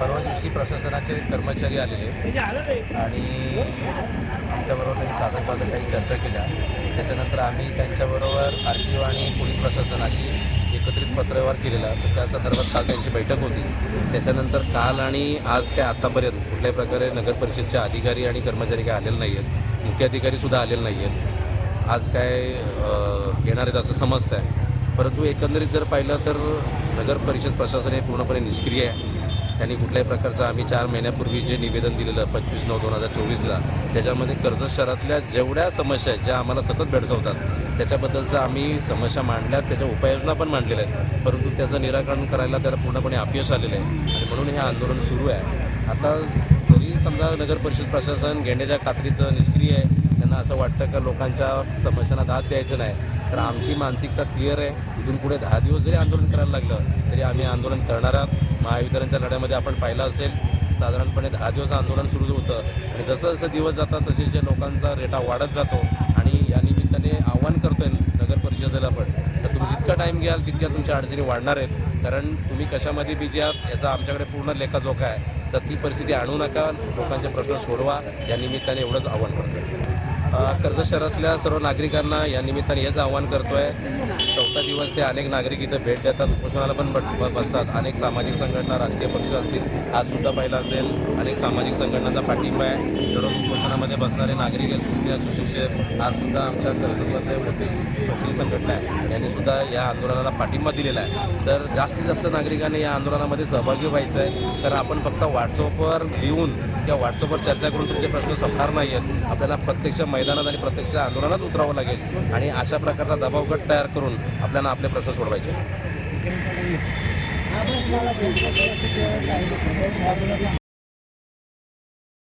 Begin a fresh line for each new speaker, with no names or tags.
परवा दिवशी प्रशासनाचे कर्मचारी आलेले. आणि त्यांच्याबरोबर त्यांनी साधन बाधक काही चर्चा केल्या. त्याच्यानंतर आम्ही त्यांच्याबरोबर आर टी ओ आणि पोलीस प्रशासनाशी एकत्रित पत्रव्यवहार केलेला. तर त्या संदर्भात काल त्यांची बैठक होती. त्याच्यानंतर काल आणि आज काय आत्तापर्यंत कुठल्याही प्रकारे नगर अधिकारी आणि कर्मचारी काय आलेले नाही आहेत मुख्य अधिकारीसुद्धा आलेले नाही आहेत आज काय घेणार येणार आहेत असं समजतं आहे परंतु एकंदरीत जर पाहिलं तर नगर परिषद प्रशासन हे पूर्णपणे निष्क्रिय आहे. त्यांनी कुठल्याही प्रकारचं आम्ही चार महिन्यापूर्वी जे निवेदन दिलेलं पंचवीस नऊ दोन हजार चोवीसला त्याच्यामध्ये कर्जत शहरातल्या जेवढ्या समस्या आहेत ज्या आम्हाला सतत भेडसावतात त्याच्याबद्दलचं आम्ही समस्या मांडल्यात त्याच्या उपाययोजना पण मांडलेल्या आहेत. परंतु त्याचं निराकरण करायला त्याला पूर्णपणे अपयश आलेलं आहे. आणि म्हणून हे आंदोलन सुरू आहे. आता जरी समजा नगर परिषद प्रशासन घेण्याच्या खात्रीचं निष्क्रिय आहे त्यांना असं वाटतं का लोकांच्या समस्यांना दाद द्यायचं नाही? तर आमची मानसिकता क्लिअर आहे. इथून पुढे दहा दिवस जरी आंदोलन करायला लागलं तरी आम्ही आंदोलन करणार आहोत. महावितरणच्या लढ्यामध्ये आपण पाहिलं असेल साधारणपणे दहा दिवस आंदोलन सुरू होतं. आणि जसं जसं दिवस जातात तसे जे लोकांचा रेटा वाढत जातो. आणि या निमित्ताने आव्हान करतोय नगर परिषदेला पण. तर तुम्ही जितका टाईम घ्याल तितक्या तुमच्या अडचणी वाढणार आहेत. कारण तुम्ही कशामध्ये बिझी आहात याचा आमच्याकडे पूर्ण लेखाजोखा आहे. तर ती परिस्थिती आणू नका. लोकांचे प्रश्न सोडवा. या निमित्ताने एवढंच आव्हान करतो कर्जत शहरातल्या सर्व नागरिकांना या निमित्ताने हेच आवाहन करतोय. चौथा दिवस ते अनेक नागरिक इथं भेट देतात उपोषणाला पण बसतात. अनेक सामाजिक संघटना राजकीय पक्ष असतील आज सुद्धा पाहिलं असेल अनेक सामाजिक संघटनांचा पाठिंबा आहे. सर्व उपोषणामध्ये बसणारे नागरिक सुज्ञ सुशिक्षित. आज सुद्धा आमच्या कर्जतमधले मोठी छोटी संघटना आहे. यांनी सुद्धा या आंदोलनाला पाठिंबा दिलेला आहे. तर जास्तीत जास्त नागरिकांनी या आंदोलनामध्ये सहभागी व्हायचं आहे तर आपण फक्त व्हॉट्सअपवर लिहून किंवा व्हॉट्सअपवर चर्चा करून तुमचे प्रश्न संपणार नाही आहेत आपल्याला प्रत्यक्ष मैदानात आणि प्रत्यक्ष आंदोलनात उतरावं लागेल. आणि अशा प्रकारचा दबाव गट तयार करून आपल्याला आपले प्रश्न सोडवायचे.